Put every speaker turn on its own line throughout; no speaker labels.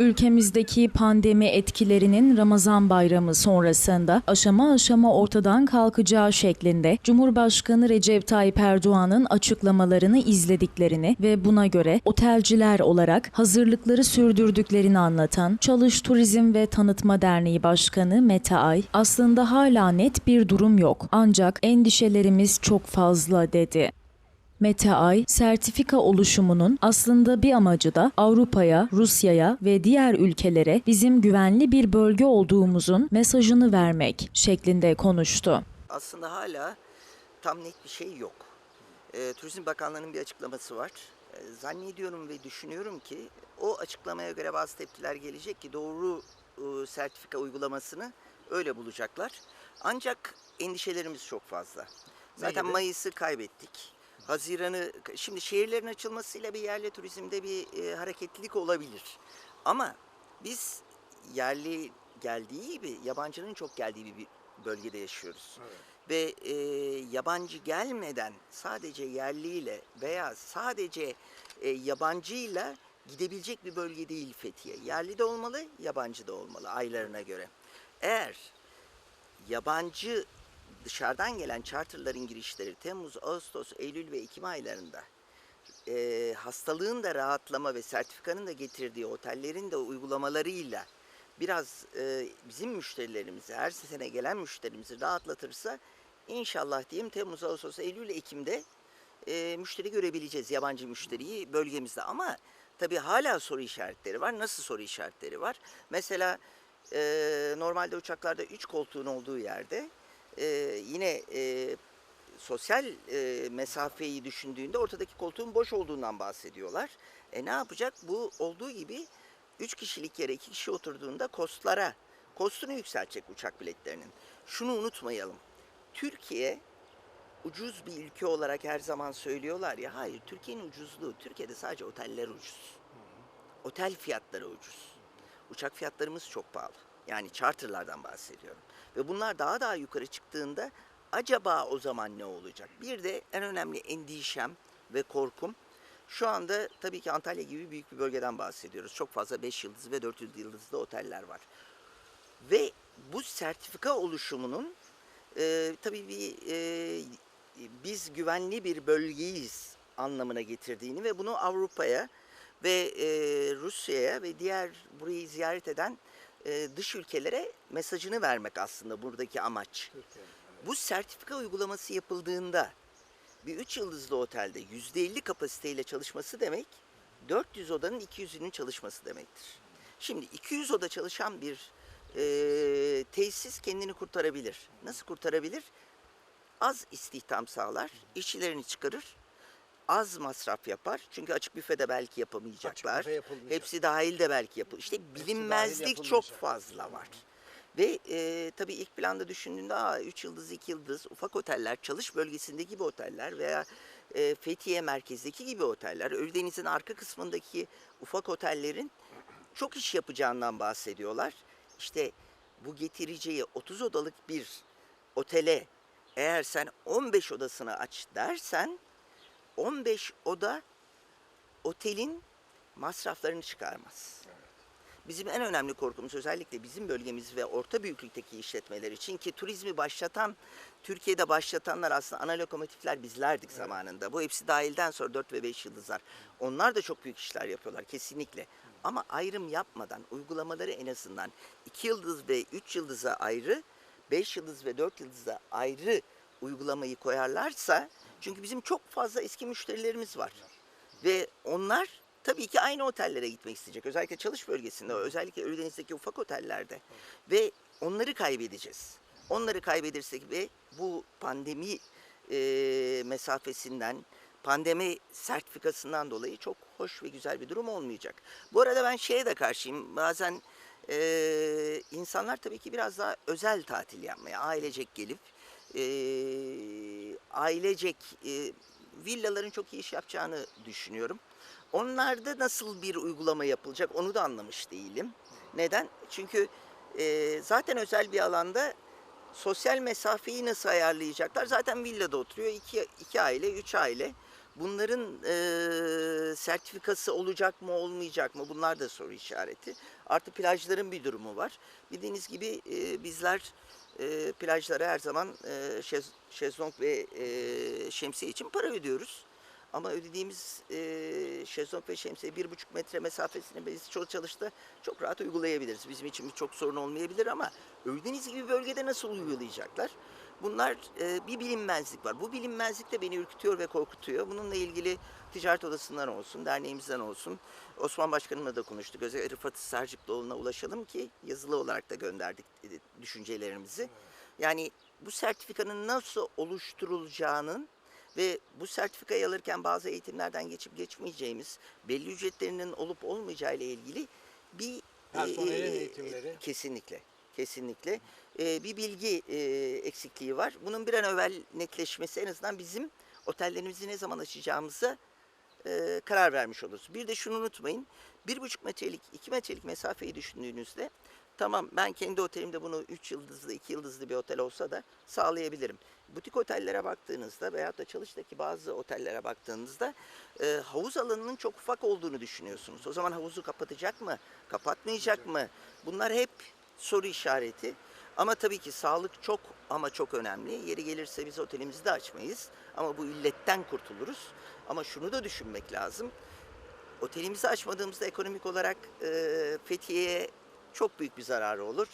Ülkemizdeki pandemi etkilerinin Ramazan bayramı sonrasında aşama aşama ortadan kalkacağı şeklinde Cumhurbaşkanı Recep Tayyip Erdoğan'ın açıklamalarını izlediklerini ve buna göre otelciler olarak hazırlıkları sürdürdüklerini anlatan Çalış Turizm ve Tanıtma Derneği Başkanı Mete Ay, aslında hala net bir durum yok ancak endişelerimiz çok fazla dedi. Mete Ay, sertifika oluşumunun aslında bir amacı da Avrupa'ya, Rusya'ya ve diğer ülkelere bizim güvenli bir bölge olduğumuzun mesajını vermek şeklinde konuştu.
aslında hala tam net bir şey yok. Ee, Turizm Bakanlığı'nın bir açıklaması var. Ee, zannediyorum ve düşünüyorum ki o açıklamaya göre bazı tepkiler gelecek ki doğru e, sertifika uygulamasını öyle bulacaklar. Ancak endişelerimiz çok fazla. Zaten? Mayıs'ı kaybettik. Haziran'ı, şimdi şehirlerin açılmasıyla bir yerli turizmde bir e, hareketlilik olabilir. Ama biz yerli geldiği gibi yabancının çok geldiği bir bir bölgede yaşıyoruz. Ve e, yabancı gelmeden sadece yerliyle veya sadece e, yabancıyla gidebilecek bir bölge değil Fethiye. Yerli de olmalı, yabancı da olmalı aylarına göre. Eğer yabancı dışarıdan gelen charterların girişleri Temmuz, Ağustos, Eylül ve Ekim aylarında e, hastalığın da rahatlama ve sertifikanın da getirdiği otellerin de uygulamalarıyla biraz e, bizim müşterilerimizi, her sene gelen müşterimizi rahatlatırsa inşallah diyeyim Temmuz, Ağustos, Eylül, Ekim'de e, müşteri görebileceğiz, yabancı müşteriyi bölgemizde. Ama tabii hala soru işaretleri var. Nasıl soru işaretleri var? Mesela e, normalde uçaklarda 3 koltuğun olduğu yerde e, yine e, sosyal e, mesafeyi düşündüğünde ortadaki koltuğun boş olduğundan bahsediyorlar. E ne yapacak? Bu olduğu gibi 3 kişilik yere 2 kişi oturduğunda kostlara, kostunu yükseltecek uçak biletlerinin. Şunu unutmayalım. Türkiye ucuz bir ülke olarak her zaman söylüyorlar ya hayır Türkiye'nin ucuzluğu Türkiye'de sadece oteller ucuz. Otel fiyatları ucuz. Uçak fiyatlarımız çok pahalı. Yani charterlardan bahsediyorum. Ve bunlar daha daha yukarı çıktığında acaba o zaman ne olacak? Bir de en önemli endişem ve korkum şu anda tabii ki Antalya gibi büyük bir bölgeden bahsediyoruz. Çok fazla 5 yıldızlı ve 4 yıldızlı oteller var. Ve bu sertifika oluşumunun e, tabii bir e, biz güvenli bir bölgeyiz anlamına getirdiğini ve bunu Avrupa'ya ve e, Rusya'ya ve diğer burayı ziyaret eden e, dış ülkelere mesajını vermek aslında buradaki amaç. Bu sertifika uygulaması yapıldığında bir 3 yıldızlı otelde %50 kapasiteyle çalışması demek 400 odanın 200'ünün çalışması demektir. Şimdi 200 oda çalışan bir e, tesis kendini kurtarabilir. Nasıl kurtarabilir? Az istihdam sağlar, işçilerini çıkarır, az masraf yapar. Çünkü açık büfede belki yapamayacaklar. Hepsi dahil de belki yapılır. İşte bilinmezlik çok fazla var. Ve e, tabii ilk planda düşündüğünde aa, 3 yıldız, 2 yıldız, ufak oteller, çalış bölgesindeki gibi oteller veya e, Fethiye merkezdeki gibi oteller, Ölüdeniz'in arka kısmındaki ufak otellerin çok iş yapacağından bahsediyorlar. İşte bu getireceği 30 odalık bir otele eğer sen 15 odasını aç dersen 15 oda otelin masraflarını çıkarmaz. Bizim en önemli korkumuz özellikle bizim bölgemiz ve orta büyüklükteki işletmeler için ki turizmi başlatan, Türkiye'de başlatanlar aslında ana lokomotifler bizlerdik zamanında. Bu hepsi dahilden sonra 4 ve 5 yıldızlar. Onlar da çok büyük işler yapıyorlar kesinlikle. Ama ayrım yapmadan uygulamaları en azından 2 yıldız ve 3 yıldıza ayrı, 5 yıldız ve 4 yıldıza ayrı uygulamayı koyarlarsa çünkü bizim çok fazla eski müşterilerimiz var. Ve onlar tabii ki aynı otellere gitmek isteyecek. Özellikle çalış bölgesinde, özellikle Ölüdeniz'deki ufak otellerde. Ve onları kaybedeceğiz. Onları kaybedersek ve bu pandemi e, mesafesinden, pandemi sertifikasından dolayı çok hoş ve güzel bir durum olmayacak. Bu arada ben şeye de karşıyım. Bazen e, insanlar tabii ki biraz daha özel tatil yapmaya, ailecek gelip e, ailecek e, villaların çok iyi iş yapacağını düşünüyorum. Onlarda nasıl bir uygulama yapılacak onu da anlamış değilim. Neden? Çünkü e, zaten özel bir alanda sosyal mesafeyi nasıl ayarlayacaklar? Zaten villada oturuyor iki, iki aile, üç aile. Bunların e, sertifikası olacak mı olmayacak mı bunlar da soru işareti. Artı plajların bir durumu var. Bildiğiniz gibi e, bizler e, plajlara her zaman e, şez, şezlong ve e, şemsiye için para ödüyoruz. Ama ödediğimiz e, şezlong ve şemsiye bir buçuk metre mesafesini biz çok çalışta çok rahat uygulayabiliriz. Bizim için çok sorun olmayabilir ama Ölüdeniz gibi bölgede nasıl uygulayacaklar? Bunlar e, bir bilinmezlik var. Bu bilinmezlik de beni ürkütüyor ve korkutuyor. Bununla ilgili ticaret odasından olsun, derneğimizden olsun, Osman Başkanımla da konuştuk. Özellikle Rıfat Sarcıklıoğlu'na ulaşalım ki yazılı olarak da gönderdik e, düşüncelerimizi. Yani bu sertifikanın nasıl oluşturulacağının ve bu sertifikayı alırken bazı eğitimlerden geçip geçmeyeceğimiz, belli ücretlerinin olup olmayacağı ile ilgili bir
Personelin
e,
eğitimleri.
kesinlikle kesinlikle bir bilgi eksikliği var. Bunun bir an evvel netleşmesi en azından bizim otellerimizi ne zaman açacağımıza e, karar vermiş oluruz. Bir de şunu unutmayın. Bir buçuk metrelik, iki metrelik mesafeyi düşündüğünüzde tamam ben kendi otelimde bunu üç yıldızlı, iki yıldızlı bir otel olsa da sağlayabilirim. Butik otellere baktığınızda veyahut da çalıştaki bazı otellere baktığınızda e, havuz alanının çok ufak olduğunu düşünüyorsunuz. O zaman havuzu kapatacak mı, kapatmayacak mı? Bunlar hep soru işareti. Ama tabii ki sağlık çok ama çok önemli. Yeri gelirse biz otelimizi de açmayız. Ama bu illetten kurtuluruz. Ama şunu da düşünmek lazım. Otelimizi açmadığımızda ekonomik olarak e, Fethiye'ye çok büyük bir zararı olur.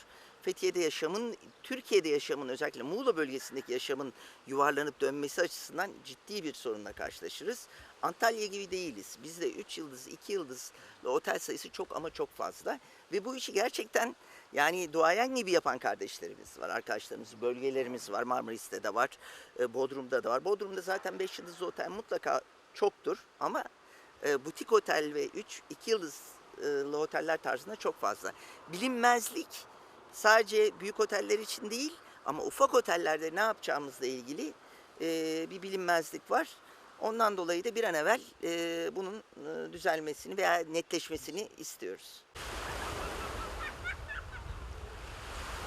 Fethiye'de yaşamın, Türkiye'de yaşamın özellikle Muğla bölgesindeki yaşamın yuvarlanıp dönmesi açısından ciddi bir sorunla karşılaşırız. Antalya gibi değiliz. Bizde 3 yıldız, 2 yıldızlı otel sayısı çok ama çok fazla. Ve bu işi gerçekten yani duayen gibi yapan kardeşlerimiz var, arkadaşlarımız, bölgelerimiz var. Marmaris'te de var, e, Bodrum'da da var. Bodrum'da zaten 5 yıldızlı otel mutlaka çoktur ama e, butik otel ve 3 2 yıldızlı oteller tarzında çok fazla. Bilinmezlik sadece büyük oteller için değil ama ufak otellerde ne yapacağımızla ilgili e, bir bilinmezlik var. Ondan dolayı da bir an evvel e, bunun e, düzelmesini veya netleşmesini istiyoruz.